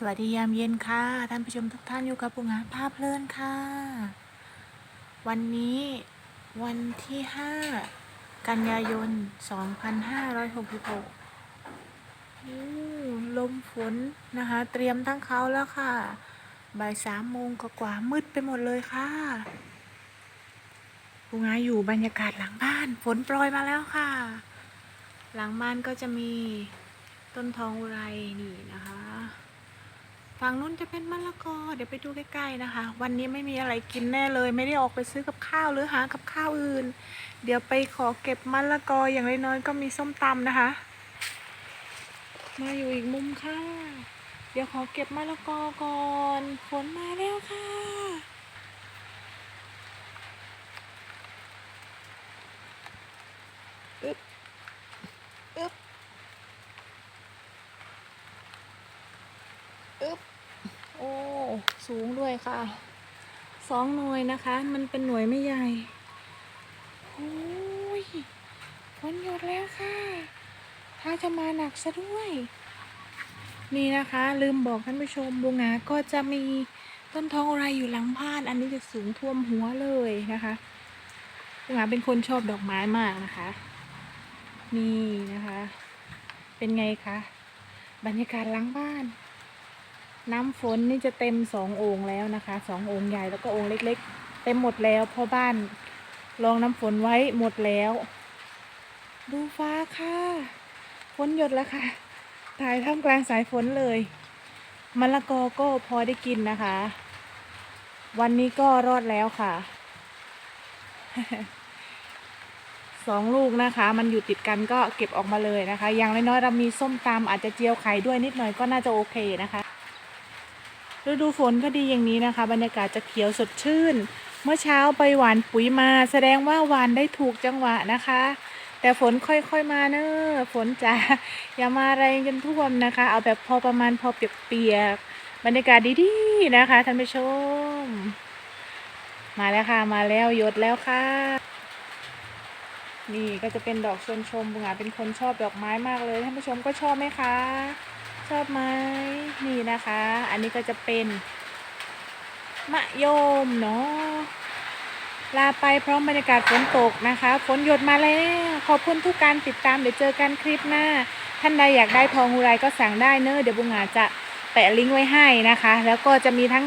สวัสดียามเย็นค่ะ ท่านผู้ชมทุกท่านอยู่กับปุงาภาพเพลินค่ะ วันนี้วันที่ 5 กันยายน 2566อู้ลมฝนนะคะ เตรียมทั้งเขาแล้วค่ะ บ่ายสามโมงกว่ามืดไปหมดเลยค่ะปุงาอยู่บรรยากาศหลังบ้าน ฝนโปรยมาแล้วค่ะ หลังบ้านก็จะมีต้นทองอุไรนี่นะคะ ฝั่งนู้นจะเป็นมะละกอ เดี๋ยวไปดูใกล้ๆนะคะ วันนี้ไม่มีอะไรกินแน่เลย ไม่ได้ออกไปซื้อกับข้าวหรือหากับข้าวอื่น เดี๋ยวไปขอเก็บมะละกออย่างน้อยๆก็มีส้มตำนะคะ มาอยู่อีกมุมค่ะ เดี๋ยวขอเก็บมะละกอก่อนฝนมาแล้วค่ะอึ๊บ อึ๊บ อึ๊บ โอ้ สูงด้วยค่ะสองหน่วยนะคะ มันเป็นหน่วยไม่ใหญ่โอ้ยฝนหยุดแล้วค่ะถ้าจะมาหนักซะด้วย นี่นะคะ ลืมบอกท่านผู้ชมบุงาก็จะมีต้นทองอะไรอยู่หลังบ้าน อันนี้จะสูงท่วมหัวเลยนะคะบุงาเป็นคนชอบดอกไม้มากนะคะ นี่นะคะ เป็นไงคะบรรยากาศหลังบ้าน น้ำฝนนี่จะเต็มสองโอ่งแล้วนะคะสองโอ่งใหญ่แล้วก็โอ่งเล็ก ๆ เต็มหมดแล้วเพราะบ้านรองน้ำฝนไว้หมดแล้ว ดูฟ้าค่ะฝนหยดแล้วค่ะ ถ่ายท่ามกลางสายฝนเลยมะละกอก็พอได้กินนะคะ วันนี้ก็รอดแล้วค่ะสองลูกนะคะ มันอยู่ติดกันก็เก็บออกมาเลยนะคะ อย่างน้อยๆเรามีส้มตำอาจจะเจียวไข่ด้วยนิดหน่อยก็น่าจะโอเคนะคะ ฤดูฝนก็ดีอย่างนี้นะคะ บรรยากาศจะเขียวสดชื่น เมื่อเช้าไปหวานปุ๋ยมา แสดงว่าหวานได้ถูกจังหวะนะคะ แต่ฝนค่อยๆมาเนอะฝนจะอย่ามาแรงจนท่วมนะคะ เอาแบบพอประมาณพอเปียกๆบรรยากาศดีๆนะคะท่านผู้ชม มาแล้วค่ะมาแล้วยดแล้วค่ะ นี่ก็จะเป็นดอกชวนชมบุงอาเป็นคนชอบดอกไม้มากเลยท่านผู้ชมก็ชอบไหมคะ ชอบไหมนี่นะคะ อันนี้ก็จะเป็น มะยมเนาะลาไปพร้อมบรรยากาศฝนตกนะคะ ฝนหยดมาแล้ว ขอบคุณทุกการติดตามเดี๋ยวเจอกันคลิปหน้า ท่านใดอยากได้ทองอุไรก็สั่งได้เนอะเดี๋ยวบุงอาจะแปะลิงก์ไว้ให้นะคะ แล้วก็จะมีทั้ง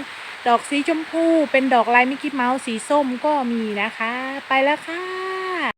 ดอกสีชมพู เป็นดอกลายมิกกี้เมาส์สีส้มก็มีนะคะ ไปแล้วค่ะ